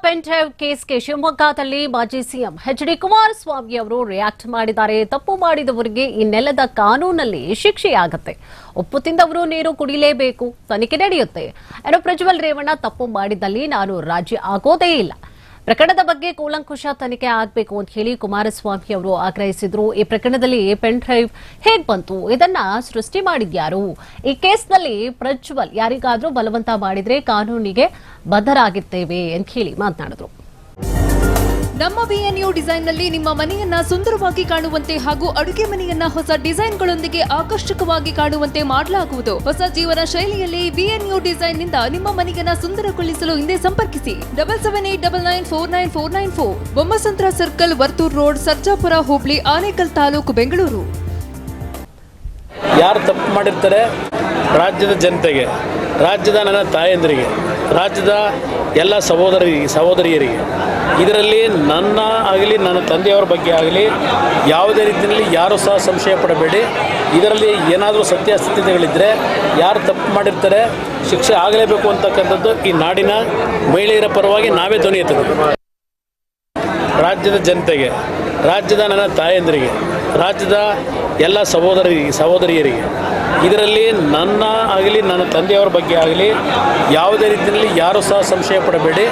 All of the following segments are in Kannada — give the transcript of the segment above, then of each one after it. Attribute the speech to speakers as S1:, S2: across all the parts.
S1: ಡ್ರೈವ್ ಕೇಸ್ಗೆ ಶಿವಮೊಗ್ಗದಲ್ಲಿ ಮಾಜಿ ಸಿಎಂ ಎಚ್ ಡಿ ಕುಮಾರಸ್ವಾಮಿ ಅವರು ರಿಯಾಕ್ಟ್ ಮಾಡಿದ್ದಾರೆ. ತಪ್ಪು ಮಾಡಿದವರಿಗೆ ಈ ನೆಲದ ಕಾನೂನಲ್ಲಿ ಶಿಕ್ಷೆಯಾಗುತ್ತೆ. ಉಪ್ಪು ತಿಂದವರು ನೀರು ಕುಡಿಲೇಬೇಕು. ತನಿಖೆ ನಡೆಯುತ್ತೆ. ಏನೋ ಪ್ರಜ್ವಲ್ ರೇವಣ್ಣ ತಪ್ಪು ಮಾಡಿದಲ್ಲಿ ನಾನು ರಾಜಿ ಆಗೋದೇ ಇಲ್ಲ. ಪ್ರಕರಣದ ಬಗ್ಗೆ ಕೂಲಂಕುಷ ತನಿಖೆ ಆಗಬೇಕು ಅಂತ ಹೇಳಿ ಕುಮಾರಸ್ವಾಮಿ ಅವರು ಆಗ್ರಹಿಸಿದ್ರು. ಈ ಪ್ರಕರಣದಲ್ಲಿ ಪೆನ್ ಡ್ರೈವ್ ಹೇಗ್ ಬಂತು? ಇದನ್ನ ಸೃಷ್ಟಿ ಮಾಡಿದ್ಯಾರು ಈ ಕೇಸ್ನಲ್ಲಿ ಪ್ರಜ್ವಲ್ ಯಾರಿಗಾದ್ರೂ ಬಲವಂತ ಮಾಡಿದ್ರೆ ಕಾನೂನಿಗೆ ಬದ್ಧರಾಗಿದ್ದೇವೆ ಅಂತ ಹೇಳಿ ಮಾತನಾಡಿದ್ರು.
S2: ನಮ್ಮ ಬಿಎನ್ಯು ಡಿಸೈನ್ನಲ್ಲಿ ನಿಮ್ಮ ಮನೆಯನ್ನ ಸುಂದರವಾಗಿ ಕಾಣುವಂತೆ ಹಾಗೂ ಅಡುಗೆ ಮನೆಯನ್ನ ಹೊಸ ಡಿಸೈನ್ಗಳೊಂದಿಗೆ ಆಕರ್ಷಕವಾಗಿ ಕಾಣುವಂತೆ ಮಾಡಲಾಗುವುದು. ಹೊಸ ಜೀವನ ಶೈಲಿಯಲ್ಲಿ ಬಿಎನ್ಯು ಡಿಸೈನ್ನಿಂದ ನಿಮ್ಮ ಮನೆಯನ್ನ ಸುಂದರಗೊಳಿಸಲು ಹಿಂದೆ ಸಂಪರ್ಕಿಸಿ. Double seven eight double nine four nine four nine four Bommasandra circle, Varthur road, Sarjapura, ಹೋಬಳಿ, ಆನೇಕಲ್ ತಾಲೂಕು, ಬೆಂಗಳೂರು.
S3: ಯಾರು ತಪ್ಪು ಮಾಡಿರ್ತಾರೆ? ರಾಜ್ಯದ ಜನತೆಗೆ, ರಾಜ್ಯದ ನನ್ನ ತಾಯಂದಿರಿಗೆ, ರಾಜ್ಯದ ಎಲ್ಲ ಸಹೋದರಿ, ಸಹೋದರಿಯರಿಗೆ. ಇದರಲ್ಲಿ ನನ್ನ ಆಗಲಿ, ನನ್ನ ತಂದೆಯವರ ಬಗ್ಗೆ ಆಗಲಿ ಯಾವುದೇ ರೀತಿಯಲ್ಲಿ ಯಾರೂ ಸಹ ಸಂಶಯ ಪಡಬೇಡಿ. ಇದರಲ್ಲಿ ಏನಾದರೂ ಸತ್ಯಾಸ್ಥಿತಿಗಳಿದ್ದರೆ ಯಾರು ತಪ್ಪು ಮಾಡಿರ್ತಾರೆ, ಶಿಕ್ಷೆ ಆಗಲೇಬೇಕು ಅಂತಕ್ಕಂಥದ್ದು ಈ ನಾಡಿನ ಮಹಿಳೆಯರ ಪರವಾಗಿ ನಾವೇ ಧ್ವನಿ ಎತ್ತಬೇಕು. ರಾಜ್ಯದ ಜನತೆಗೆ, ರಾಜ್ಯದ ನನ್ನ ತಾಯಂದಿರಿಗೆ, ರಾಜ್ಯದ ಎಲ್ಲ ಸಹೋದರಿ, ಸಹೋದರಿಯರಿಗೆ, ಇದರಲ್ಲಿ ನನ್ನ ಆಗಲಿ, ನನ್ನ ತಂದೆಯವರ ಬಗ್ಗೆ ಆಗಲಿ ಯಾವುದೇ ರೀತಿಯಲ್ಲಿ ಯಾರೂ ಸಹ ಸಂಶಯ ಪಡಬೇಡಿ.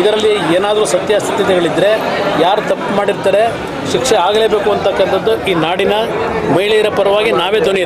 S3: ಇದರಲ್ಲಿ ಏನಾದರೂ ಸತ್ಯಾಸ್ಥಿತಿಗಳಿದ್ದರೆ ಯಾರು ತಪ್ಪು ಮಾಡಿರ್ತಾರೆ, ಶಿಕ್ಷೆ ಆಗಲೇಬೇಕು ಅಂತಕ್ಕಂಥದ್ದು ಈ ನಾಡಿನ ಮಹಿಳೆಯರ ಪರವಾಗಿ ನಾವೇ ಧ್ವನಿ